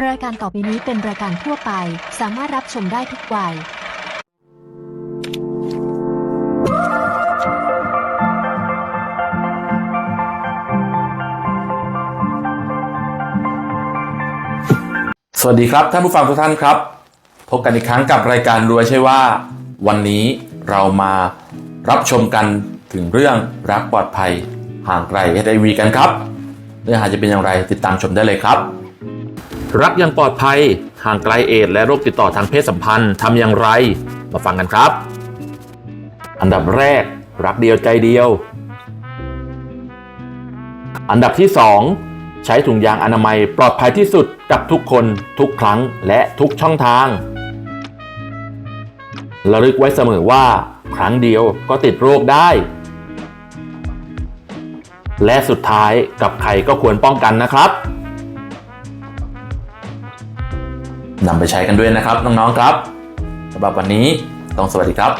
รายการต่อไปนี้เป็นรายการทั่วไป สามารถรับชมได้ทุกวัย สวัสดีครับท่านผู้ฟังทุกท่านครับ พบกันอีกครั้งกับรายการรวยใช่ว่า วันนี้เรามารับชมกันถึงเรื่องรักปลอดภัยห่างไกล HIV กันครับ เนื้อหาจะเป็นอย่างไรติดตามชมได้เลยครับ รักยังปลอดภัยห่างไกลเอดและโรคติดต่อทางเพศสัมพันธ์ทำอย่างไร มาฟังกันครับ อันดับแรก รักเดียวใจเดียว อันดับที่ 2 ใช้ถุงยางอนามัยปลอดภัยที่สุดกับทุกคนทุกครั้งและทุกช่องทางระลึกไว้เสมอว่า ครั้งเดียวก็ติดโรคได้ และสุดท้ายกับใครก็ควรป้องกันนะครับ นำไปใช้กันด้วยนะครับน้องๆครับสำหรับวันนี้ต้องสวัสดีครับ